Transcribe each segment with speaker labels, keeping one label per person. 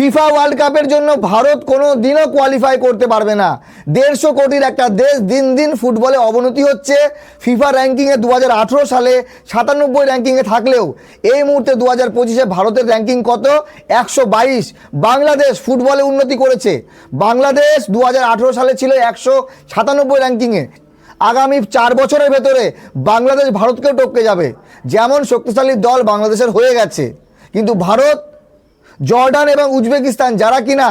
Speaker 1: FIFA world কাপের জন্য ভারত কোনো দিনও কোয়ালিফাই করতে পারবে না। দেড়শো কোটির একটা দেশ দিন দিন ফুটবলে অবনতি হচ্ছে। ফিফা র্যাঙ্কিংয়ে দু হাজার আঠেরো সালে সাতানব্বই র্যাঙ্কিংয়ে থাকলেও এই মুহূর্তে দু হাজার পঁচিশে ভারতের র্যাঙ্কিং কত? একশো বাইশ। বাংলাদেশ ফুটবলে উন্নতি করেছে। বাংলাদেশ দু হাজার আঠেরো সালে ছিল একশো সাতানব্বই র্যাঙ্কিংয়ে আগামী চার বছরের ভেতরে বাংলাদেশ ভারতকেও টপকে যাবে। যেমন শক্তিশালী দল বাংলাদেশের হয়ে গেছে। কিন্তু ভারত জর্ডান এবং উজবেকিস্তান, যারা কিনা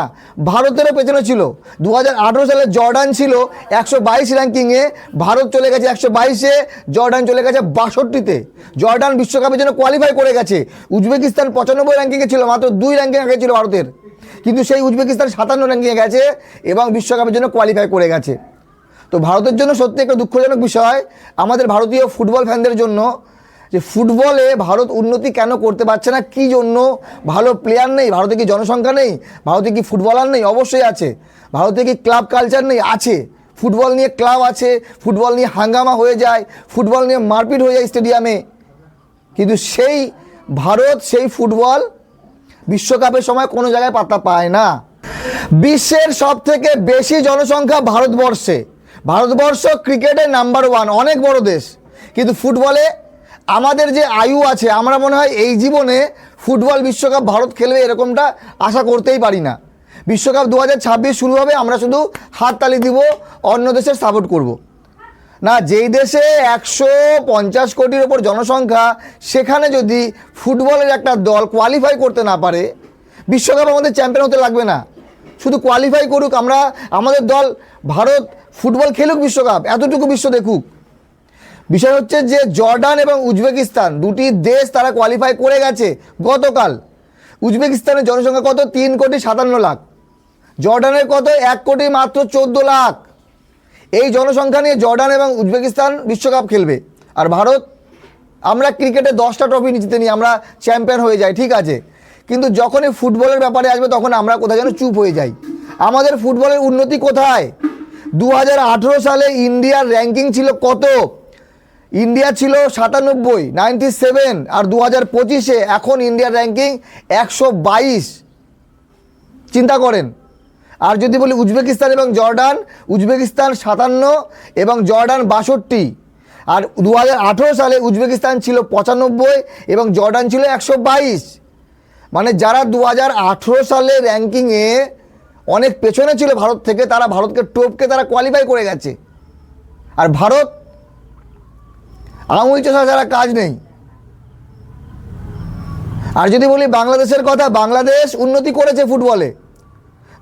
Speaker 1: ভারতেরও পেছনে ছিল। দু হাজার আঠেরো সালে জর্ডান ছিল একশো বাইশ র্যাঙ্কিংয়ে ভারত চলে গেছে একশো বাইশে জর্ডান চলে গেছে বাষট্টিতে। জর্ডান বিশ্বকাপের জন্য কোয়ালিফাই করে গেছে। উজবেকিস্তান পঁচানব্বই র্যাঙ্কিংয়ে ছিল, মাত্র দুই র্যাঙ্কিং আগে ছিল ভারতের। কিন্তু সেই উজবেকিস্তান সাতান্ন র্যাঙ্কিংয়ে গেছে এবং বিশ্বকাপের জন্য কোয়ালিফাই করে গেছে। তো ভারতের জন্য সত্যি একটা দুঃখজনক বিষয়, আমাদের ভারতীয় ফুটবল ফ্যানদের জন্য যে ফুটবলে ভারত উন্নতি কেন করতে পারছে না? কি জন্য? ভালো প্লেয়ার নেই? ভারতে কি জনসংখ্যা নেই? ভারতে কি ফুটবলার নেই? অবশ্যই আছে। ভারতে কি ক্লাব কালচার নেই? আছে। ফুটবল নিয়ে ক্লাব আছে। ফুটবল নিয়ে হাঙ্গামা হয়ে যায়। ফুটবল নিয়ে মারপিট হয়ে যায় স্টেডিয়ামে কিন্তু সেই ভারত, সেই ফুটবল বিশ্বকাপের সময় কোনো জায়গায় পাত্তা পায় না। বিশ্বের সব থেকে বেশি জনসংখ্যা ভারতবর্ষে। ভারতবর্ষ ক্রিকেটের নাম্বার ওয়ান অনেক বড় দেশ। কিন্তু ফুটবলে আমাদের যে আয়ু আছে, আমরা মনে হয় এই জীবনে ফুটবল বিশ্বকাপ ভারত খেলবে এরকমটা আশা করতেই পারি না। বিশ্বকাপ দু হাজার ছাব্বিশ শুরু হবে, আমরা শুধু হাততালি দিব, অন্য দেশের সাপোর্ট করব। না, যেই দেশে একশো পঞ্চাশ কোটির ওপর জনসংখ্যা, সেখানে যদি ফুটবলের একটা দল কোয়ালিফাই করতে না পারে, বিশ্বকাপ আমাদের চ্যাম্পিয়ন হতে লাগবে না। শুধু কোয়ালিফাই করুক আমরা, আমাদের দল ভারত ফুটবল খেলুক বিশ্বকাপ, এতটুকু বিশ্ব দেখুক। বিষয় হচ্ছে যে জর্ডান এবং উজবেকিস্তান দুটি দেশ তারা কোয়ালিফাই করে গেছে গতকাল। উজবেকিস্তানের জনসংখ্যা কত? তিন কোটি সাতান্ন লাখ। জর্ডানের কত? এক কোটি মাত্র চোদ্দ লাখ। এই জনসংখ্যা নিয়ে জর্ডান এবং উজবেকিস্তান বিশ্বকাপ খেলবে। আর ভারত? আমরা ক্রিকেটে দশটা ট্রফি জিতে নিই আমরা চ্যাম্পিয়ন হয়ে যাই, ঠিক আছে? কিন্তু যখনই ফুটবলের ব্যাপারে আসবে তখন আমরা কোথায় যেন চুপ হয়ে যাই। আমাদের ফুটবলের উন্নতি কোথায়? দু হাজার আঠেরো সালে ইন্ডিয়ার র্যাঙ্কিং ছিল কত? ইন্ডিয়া ছিল সাতানব্বই, নাইনটি সেভেন আর দু হাজার পঁচিশে এখন ইন্ডিয়ার র্যাঙ্কিং একশো বাইশ। চিন্তা করেন। আর যদি বলি উজবেকিস্তান এবং জর্ডান, উজবেকিস্তান সাতান্ন এবং জর্ডান বাষট্টি। আর দু হাজার আঠেরো সালে উজবেকিস্তান ছিল পঁচানব্বই এবং জর্ডান ছিল একশো বাইশ। মানে যারা দু হাজার আঠেরো সালে র্যাঙ্কিংয়ে অনেক পেছনে ছিল ভারত থেকে, তারা ভারতকে টোপকে তারা কোয়ালিফাই করে গেছে। আর ভারত আঙুল চষা ছাড়া কাজ নেই। আর যদি বলি বাংলাদেশের কথা, বাংলাদেশ উন্নতি করেছে ফুটবলে।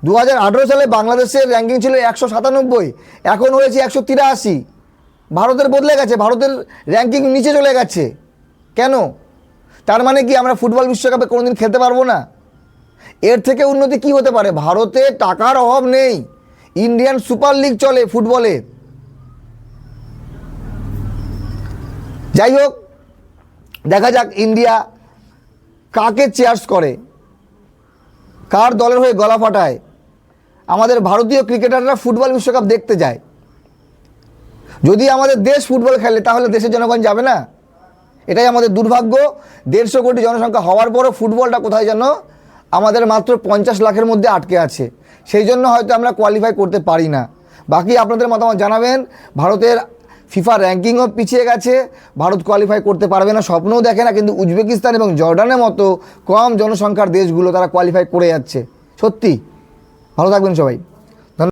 Speaker 1: দু হাজার আঠেরো সালে বাংলাদেশের র্যাঙ্কিং ছিল একশো সাতানব্বই, এখন হয়েছে একশো তিরাশি। ভারতের বদলে গেছে, ভারতের র্যাঙ্কিং নিচে চলে গেছে। কেন? তার মানে কি আমরা ফুটবল বিশ্বকাপে কোনোদিন খেলতে পারব না? এর থেকে উন্নতি কি হতে পারে? ভারতে টাকার অভাব নেই। ইন্ডিয়ান সুপার লিগ চলে ফুটবলে। যাই হোক দেখা যাক ইন্ডিয়া কাকে চেয়ার্স করে। কার দলের হয়ে গলা ফাটায়। আমাদের ভারতীয় ক্রিকেটাররা ফুটবল বিশ্বকাপ দেখতে যায়। যদি আমাদের দেশ ফুটবল খেলে, তাহলে দেশের জনগণ যাবে না? এটাই আমাদের দুর্ভাগ্য। দেড়শো কোটি জনসংখ্যা হওয়ার পরও ফুটবলটা কোথায় যেন আমাদের মাত্র পঞ্চাশ লাখের মধ্যে আটকে আছে। সেই জন্য হয়তো আমরা কোয়ালিফাই করতে পারি না। বাকি আপনাদের মতামত জানাবেন। ভারতের ফিফা র্যাঙ্কিংও পিছিয়ে গেছে। ভারত কোয়ালিফাই করতে পারবে না, স্বপ্নও দেখে না, কিন্তু উজবেকিস্তান এবং জর্ডানের মতো কম জনসংখ্যার দেশগুলো তারা কোয়ালিফাই করে যাচ্ছে। সত্যি। ভালো থাকবেন সবাই।